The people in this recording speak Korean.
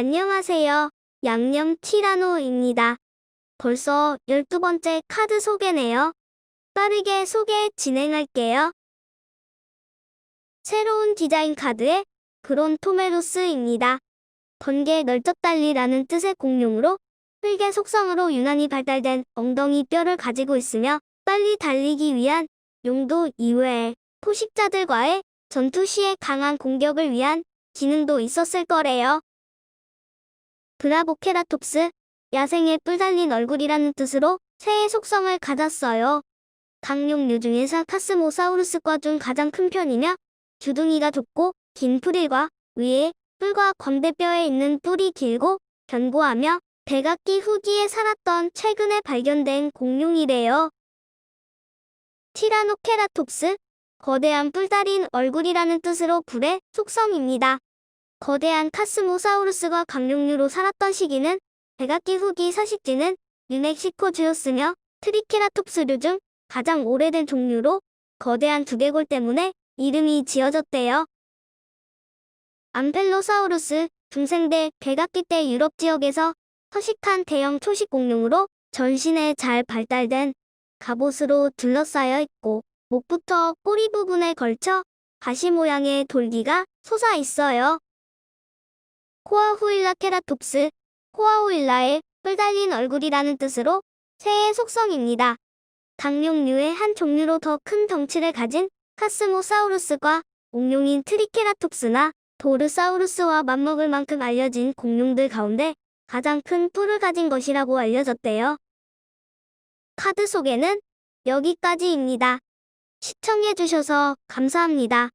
안녕하세요. 양념 티라노입니다. 벌써 12번째 카드 소개네요. 빠르게 소개 진행할게요. 새로운 디자인 카드의 브론토메로스입니다. 번개 널쩍달리라는 뜻의 공룡으로 흙의 속성으로 유난히 발달된 엉덩이 뼈를 가지고 있으며 빨리 달리기 위한 용도 이외에 포식자들과의 전투 시에 강한 공격을 위한 기능도 있었을 거래요. 브라보케라톱스, 야생의 뿔 달린 얼굴이라는 뜻으로 새의 속성을 가졌어요. 강룡류 중에서 카스모사우루스과 중 가장 큰 편이며 주둥이가 좁고 긴 풀일과 위에 뿔과 광대뼈에 있는 뿔이 길고 견고하며 백악기 후기에 살았던 최근에 발견된 공룡이래요. 티라노케라톱스, 거대한 뿔 달린 얼굴이라는 뜻으로 불의 속성입니다. 거대한 카스모사우루스가 강룡류로 살았던 시기는 백악기 후기 서식지는 유멕시코주였으며 트리케라톱스류 중 가장 오래된 종류로 거대한 두개골 때문에 이름이 지어졌대요. 암펠로사우루스, 중생대 백악기 때 유럽 지역에서 서식한 대형 초식 공룡으로 전신에 잘 발달된 갑옷으로 둘러싸여 있고 목부터 꼬리 부분에 걸쳐 가시 모양의 돌기가 솟아 있어요. 코아후일라 케라톱스, 코아후일라의 뿔 달린 얼굴이라는 뜻으로 새의 속성입니다. 강룡류의 한 종류로 더 큰 덩치를 가진 카스모사우루스과 공룡인 트리케라톱스나 도르사우루스와 맞먹을 만큼 알려진 공룡들 가운데 가장 큰 뿔을 가진 것이라고 알려졌대요. 카드 소개는 여기까지입니다. 시청해주셔서 감사합니다.